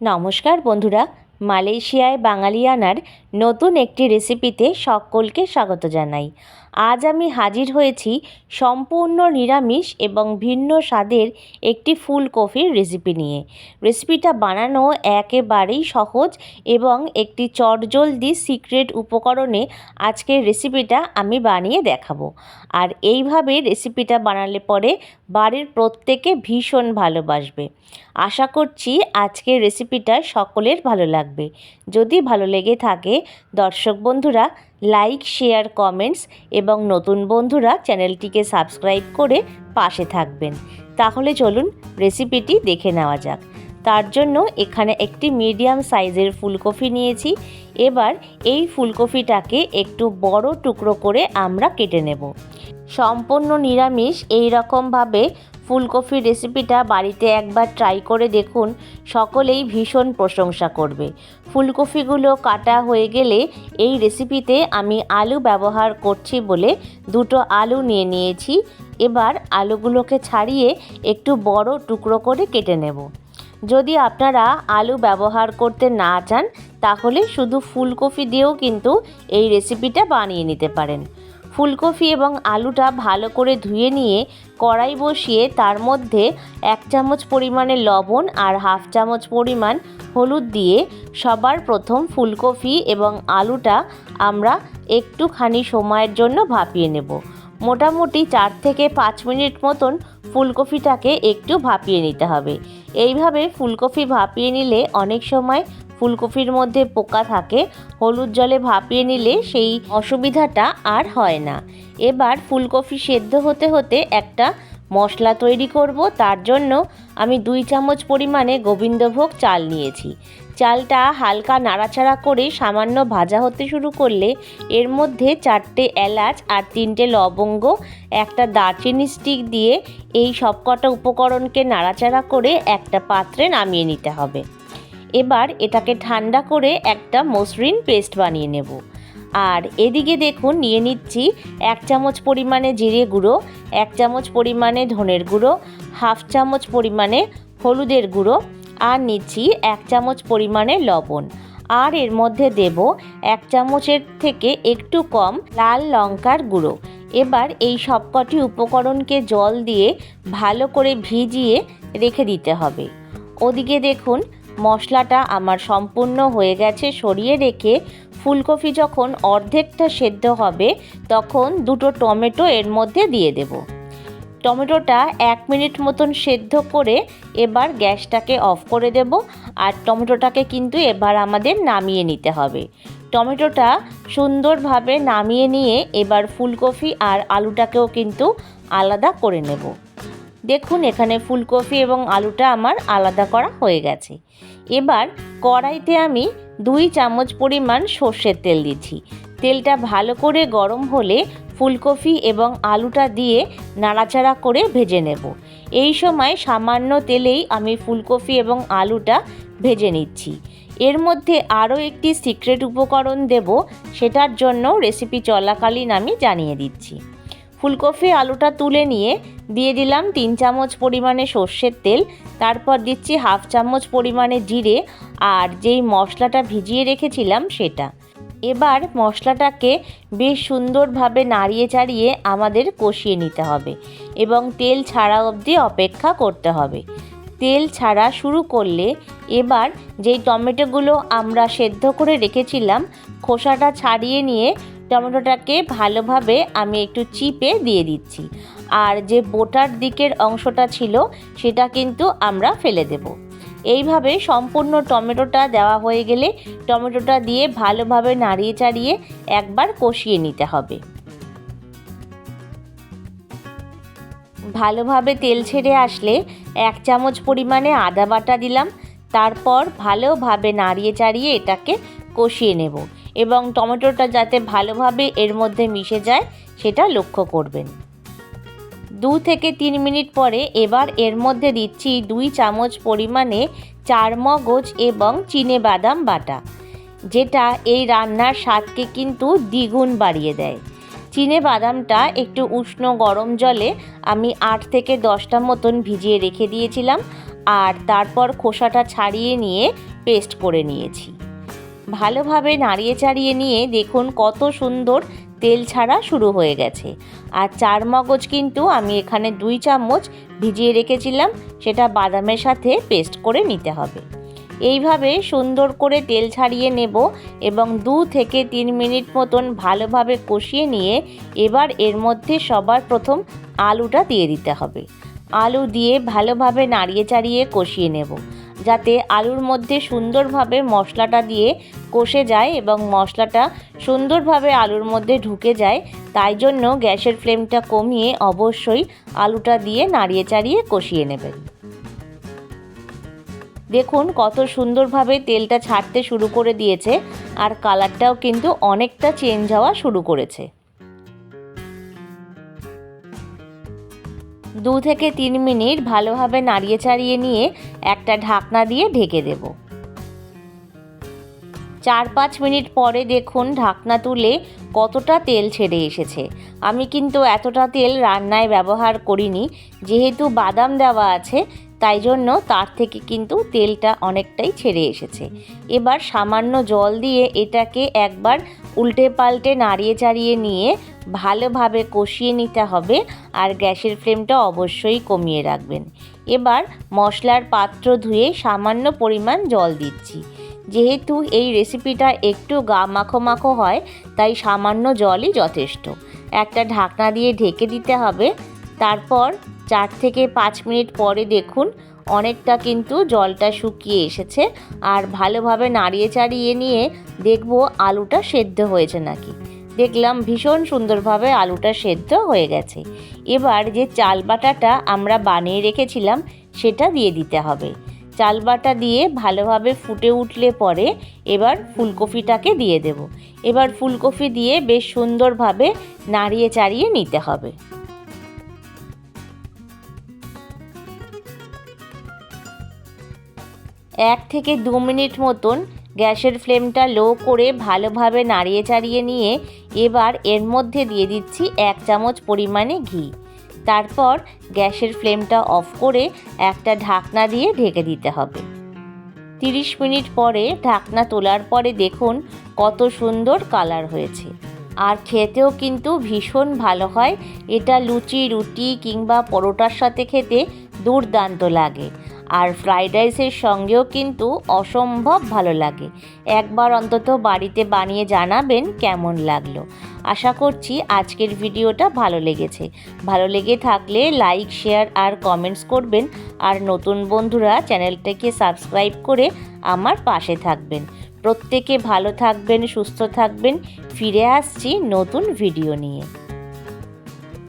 নমস্কার বন্ধুরা মালয়েশিয়ায় বাঙালিয়ানার নতুন একটি রেসিপিতে সকলকে স্বাগত জানাই। আজ আমি হাজির হয়েছি সম্পূর্ণ নিরামিষ এবং ভিন্ন স্বাদের একটি ফুলকপির রেসিপি নিয়ে। রেসিপিটা বানানো একেবারেই সহজ এবং একটি চটজলদি সিক্রেট উপকরণে আজকের রেসিপিটা আমি বানিয়ে দেখাবো। আর এইভাবে রেসিপিটা বানালে পরে বাড়ির প্রত্যেকে ভীষণ ভালোবাসবে। আশা করছি আজকের রেসিপিটা সকলের ভালো লাগবে। যদি ভালো লেগে থাকে দর্শক বন্ধুরা লাইক শেয়ার কমেন্টস এবং নতুন বন্ধুরা চ্যানেলটিকে সাবস্ক্রাইব করে পাশে থাকবেন। তাহলে চলুন রেসিপিটি দেখে নেওয়া যাক। তার জন্য এখানে একটি মিডিয়াম সাইজের ফুলকপি নিয়েছি। এবার এই ফুলকপিটাকে একটু বড় টুকরো করে আমরা কেটে নেব। সম্পূর্ণ নিরামিষ এই রকমভাবে ফুলকপির রেসিপিটা বাড়িতে একবার ট্রাই করে দেখুন, সকলেই ভীষণ প্রশংসা করবে। ফুলকপিগুলো কাটা হয়ে গেলে এই রেসিপিতে আমি আলু ব্যবহার করছি বলে দুটো আলু নিয়ে নিয়েছি। এবার আলুগুলোকে ছাড়িয়ে একটু বড় টুকরো করে কেটে নেব। যদি আপনারা আলু ব্যবহার করতে না চান, তাহলে শুধু ফুলকপি দিয়েও কিন্তু এই রেসিপিটা বানিয়ে নিতে পারেন। ফুলকপি এবং আলুটা ভালো করে ধুয়ে নিয়ে কড়াই বসিয়ে তার মধ্যে এক চামচ পরিমাণে লবণ আর হাফ চামচ পরিমাণ হলুদ দিয়ে সবার প্রথম ফুলকপি এবং আলুটা আমরা একটুখানি সময়ের জন্য ভাপিয়ে নেব। মোটামুটি চার থেকে পাঁচ মিনিট মতন ফুলকপিটাকে একটু ভাপিয়ে নিতে হবে। এইভাবে ফুলকপি ভাপিয়ে নিলে অনেক সময় ফুলকপির মধ্যে পোকা থাকে, হলুদ জলে ভাপিয়ে নিলে সেই অসুবিধাটা আর হয় না। এবার ফুলকপি সেদ্ধ হতে হতে একটা মশলা তৈরি করব, তার জন্য আমি দুই চামচ পরিমাণে গোবিন্দভোগ চাল নিয়েছি। চালটা হালকা নাড়াচাড়া করে সামান্য ভাজা হতে শুরু করলে এর মধ্যে চারটে এলাচ আর তিনটে লবঙ্গ, একটা দারচিনি স্টিক দিয়ে এই সবকটা উপকরণকে নাড়াচাড়া করে একটা পাত্রে নামিয়ে নিতে হবে। এবার এটাকে ঠান্ডা করে একটা মসৃণ পেস্ট বানিয়ে নেব। আর এদিকে দেখুন, নিয়ে নিচ্ছি এক চামচ পরিমাণে জিরে গুঁড়ো, এক চামচ পরিমাণে ধনের গুঁড়ো, হাফ চামচ পরিমাণে হলুদের গুঁড়ো, আর নিচ্ছি এক চামচ পরিমাণে লবণ। আর এর মধ্যে দেব এক চামচের থেকে একটু কম লাল লঙ্কার গুঁড়ো। এবার এই সবকটি উপকরণকে জল দিয়ে ভালো করে ভিজিয়ে রেখে দিতে হবে। ওদিকে দেখুন মশলাটা আমার সম্পূর্ণ হয়ে গেছে সরিয়ে রেখে ফুলকপি যখন অর্ধেকটা সেদ্ধ হবে, তখন দুটো টমেটো এর মধ্যে দিয়ে দেব। টমেটোটা এক মিনিট মতন সেদ্ধ করে এবার গ্যাসটাকে অফ করে দেব আর টমেটোটাকে কিন্তু এবার আমাদের নামিয়ে নিতে হবে। টমেটোটা সুন্দরভাবে নামিয়ে নিয়ে এবার ফুলকপি আর আলুটাকেও কিন্তু আলাদা করে নেব। দেখুন, এখানে ফুলকপি এবং আলুটা আমার আলাদা করা হয়ে গেছে। এবার কড়াইতে আমি দুই চামচ পরিমাণ সর্ষের তেল দিচ্ছি। তেলটা ভালো করে গরম হলে ফুলকপি এবং আলুটা দিয়ে নাড়াচাড়া করে ভেজে নেব। এই সময় সামান্য তেলেই আমি ফুলকপি এবং আলুটা ভেজে নিচ্ছি। এর মধ্যে আরও একটি সিক্রেট উপকরণ দেব, সেটার জন্য রেসিপি চলাকালীন আমি জানিয়ে দিচ্ছি। ফুলকপি, আলুটা তুলে নিয়ে দিয়ে দিলাম তিন চামচ পরিমাণে সর্ষের তেল। তারপর দিচ্ছি হাফ চামচ পরিমাণে জিরে আর যেই মশলাটা ভিজিয়ে রেখেছিলাম সেটা। এবার মশলাটাকে বেশ সুন্দরভাবে নাড়িয়ে চাড়িয়ে আমাদের কষিয়ে নিতে হবে এবং তেল ছাড়া অবধি অপেক্ষা করতে হবে। তেল ছাড়া শুরু করলে এবার যেই টমেটোগুলো আমরা সেদ্ধ করে রেখেছিলাম, খোসাটা ছাড়িয়ে নিয়ে টমেটোটাকে ভালোভাবে আমি একটু চিপে দিয়ে দিচ্ছি। আর যে বোটার দিকের অংশটা ছিল, সেটা কিন্তু আমরা ফেলে দেব। এইভাবে সম্পূর্ণ টমেটোটা দেওয়া হয়ে গেলে টমেটোটা দিয়ে ভালোভাবে নাড়িয়ে চাড়িয়ে একবার কষিয়ে নিতে হবে। ভালোভাবে তেল ছেড়ে আসলে এক চামচ পরিমাণে আদা বাটা দিলাম। তারপর ভালোভাবে নাড়িয়ে চাড়িয়ে এটাকে কষিয়ে নেব। এবং টমেটোটা যাতে ভালোভাবে এর মধ্যে মিশে যায়, সেটা লক্ষ্য করবেন। দু থেকে তিন মিনিট পরে এবার এর মধ্যে দিচ্ছি দুই চামচ পরিমাণে চার মগজ এবং চিনে বাদাম বাটা, যেটা এই রান্নার স্বাদকে কিন্তু দ্বিগুণ বাড়িয়ে দেয়। চিনে বাদামটা একটু উষ্ণ গরম জলে আমি আট থেকে দশটা মতন ভিজিয়ে রেখে দিয়েছিলাম, আর তারপর খোসাটা ছাড়িয়ে নিয়ে পেস্ট করে নিয়েছি। ভালোভাবে নাড়িয়ে চাড়িয়ে নিয়ে দেখুন কত সুন্দর তেল ছাড়া শুরু হয়ে গেছে। আর চার মগজ কিন্তু আমি এখানে দুই চামচ ভিজিয়ে রেখেছিলাম, সেটা বাদামের সাথে পেস্ট করে নিতে হবে। এইভাবে সুন্দর করে তেল ছাড়িয়ে নেব এবং দু থেকে তিন মিনিট মতন ভালোভাবে কষিয়ে নিয়ে এবার এর মধ্যে সবার প্রথম আলুটা দিয়ে দিতে হবে। আলু দিয়ে ভালোভাবে নাড়িয়ে চাড়িয়ে কষিয়ে নেব। যাতে আলুর মধ্যে সুন্দরভাবে মশলাটা দিয়ে কষে যায় এবং মশলাটা সুন্দরভাবে আলুর মধ্যে ঢুকে যায়, তাই জন্য গ্যাসের ফ্লেমটা কমিয়ে অবশ্যই আলুটা দিয়ে নাড়িয়ে চাড়িয়ে কষিয়ে নেবেন। দেখুন কত সুন্দরভাবে তেলটা ছাড়তে শুরু করে দিয়েছে, আর কালারটাও কিন্তু অনেকটা চেঞ্জ হওয়া শুরু করেছে। দু থেকে তিন মিনিট ভালোভাবে নাড়িয়ে চাড়িয়ে নিয়ে একটা ঢাকনা দিয়ে ঢেকে দেব। চার পাঁচ মিনিট পরে দেখুন ঢাকনা তুলে কতটা তেল ছেড়ে এসেছে। আমি কিন্তু এতটা তেল রান্নায় ব্যবহার করিনি, যেহেতু বাদাম দেওয়া আছে, তাই জন্য তার থেকে কিন্তু তেলটা অনেকটাই ছেড়ে এসেছে। এবার সামান্য জল দিয়ে এটাকে একবার উল্টে পাল্টে নাড়িয়ে চাড়িয়ে নিয়ে ভালোভাবে কষিয়ে নিতে হবে আর গ্যাসের ফ্লেমটা অবশ্যই কমিয়ে রাখবেন। এবার মশলার পাত্র ধুয়ে সামান্য পরিমাণ জল দিচ্ছি। যেহেতু এই রেসিপিটা একটু গা মাখো মাখো হয়, তাই সামান্য জলই যথেষ্ট। একটা ঢাকনা দিয়ে ঢেকে দিতে হবে। তারপর চার থেকে পাঁচ মিনিট পরে দেখুন অনেকটা কিন্তু জলটা শুকিয়ে এসেছে। আর ভালোভাবে নাড়িয়ে চাড়িয়ে নিয়ে দেখব আলুটা সেদ্ধ হয়েছে নাকি। দেখলাম ভীষণ সুন্দরভাবে আলুটা সেদ্ধ হয়ে গেছে। এবার যে চাল বাটাটা আমরা বানিয়ে রেখেছিলাম, সেটা দিয়ে দিতে হবে। চাল বাটা দিয়ে ভালোভাবে ফুটে উঠলে পরে এবার ফুলকপিটাকে দিয়ে দেব। এবার ফুলকপি দিয়ে বেশ সুন্দরভাবে নাড়িয়ে চাড়িয়ে নিতে হবে। এক থেকে দু মিনিট মতন গ্যাসের ফ্লেমটা লো করে ভালোভাবে নাড়িয়ে চাড়িয়ে নিয়ে এবার এর মধ্যে দিয়ে দিচ্ছি এক চামচ পরিমাণে ঘি। তারপর গ্যাসের ফ্লেমটা অফ করে একটা ঢাকনা দিয়ে ঢেকে দিতে হবে। তিরিশ মিনিট পরে ঢাকনা তোলার পরে দেখুন কত সুন্দর কালার হয়েছে। আর খেতেও কিন্তু ভীষণ ভালো হয়। এটা লুচি, রুটি কিংবা পরোটার সাথে খেতে দুর্দান্ত লাগে। আর ফ্রাইড রাইসের সঙ্গেও কিন্তু অসম্ভব ভালো লাগে। একবার অন্তত বাড়িতে বানিয়ে জানাবেন কেমন লাগল। আশা করছি আজকের ভিডিওটা ভালো লেগেছে। ভালো লেগে থাকলে লাইক, শেয়ার আর কমেন্টস করবেন। আর নতুন বন্ধুরা চ্যানেলটাকে সাবস্ক্রাইব করে আমার পাশে থাকবেন। প্রত্যেকে ভালো থাকবেন, সুস্থ থাকবেন। ফিরে আসছি নতুন ভিডিও নিয়ে।